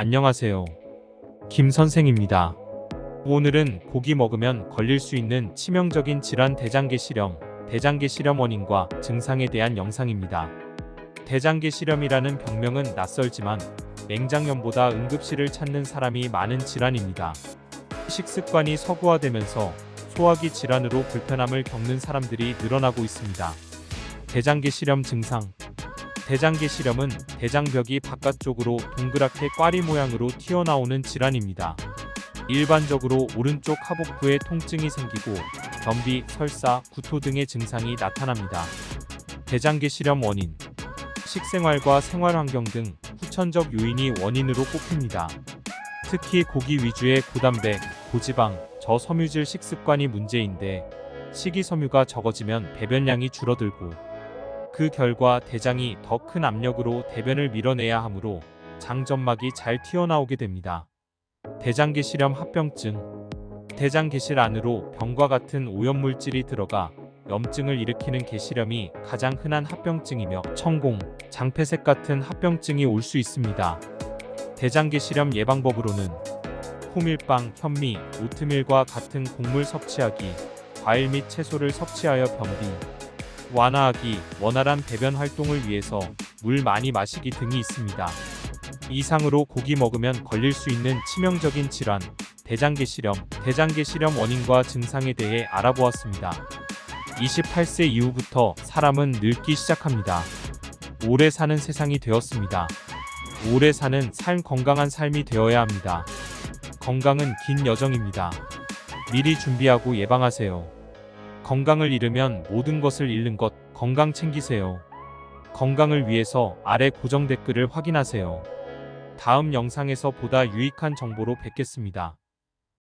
안녕하세요. 김 선생입니다. 오늘은 고기 먹으면 걸릴 수 있는 치명적인 질환 대장계실염, 대장계실염 원인과 증상에 대한 영상입니다. 대장계실염이라는 병명은 낯설지만 맹장염보다 응급실을 찾는 사람이 많은 질환입니다. 식습관이 서구화되면서 소화기 질환으로 불편함을 겪는 사람들이 늘어나고 있습니다. 대장계실염 증상 대장계실염은 대장벽이 바깥쪽으로 동그랗게 꽈리 모양으로 튀어나오는 질환입니다. 일반적으로 오른쪽 하복부에 통증이 생기고 변비, 설사, 구토 등의 증상이 나타납니다. 대장계실염 원인 식생활과 생활환경 등 후천적 요인이 원인으로 꼽힙니다. 특히 고기 위주의 고단백, 고지방, 저섬유질 식습관이 문제인데 식이섬유가 적어지면 배변량이 줄어들고 그 결과 대장이 더 큰 압력으로 대변을 밀어내야 하므로 장점막이 잘 튀어나오게 됩니다. 대장계실염 합병증 대장계실 안으로 병과 같은 오염물질이 들어가 염증을 일으키는 계실염이 가장 흔한 합병증이며 천공, 장폐색 같은 합병증이 올 수 있습니다. 대장계실염 예방법으로는 호밀빵, 현미, 오트밀과 같은 곡물 섭취하기, 과일 및 채소를 섭취하여 변비, 완화하기, 원활한 배변 활동을 위해서 물 많이 마시기 등이 있습니다. 이상으로 고기 먹으면 걸릴 수 있는 치명적인 질환, 대장계실염, 대장계실염 원인과 증상에 대해 알아보았습니다. 28세 이후부터 사람은 늙기 시작합니다. 오래 사는 세상이 되었습니다. 오래 사는 삶 건강한 삶이 되어야 합니다. 건강은 긴 여정입니다. 미리 준비하고 예방하세요. 건강을 잃으면 모든 것을 잃는 것, 건강 챙기세요. 건강을 위해서 아래 고정 댓글을 확인하세요. 다음 영상에서 보다 유익한 정보로 뵙겠습니다.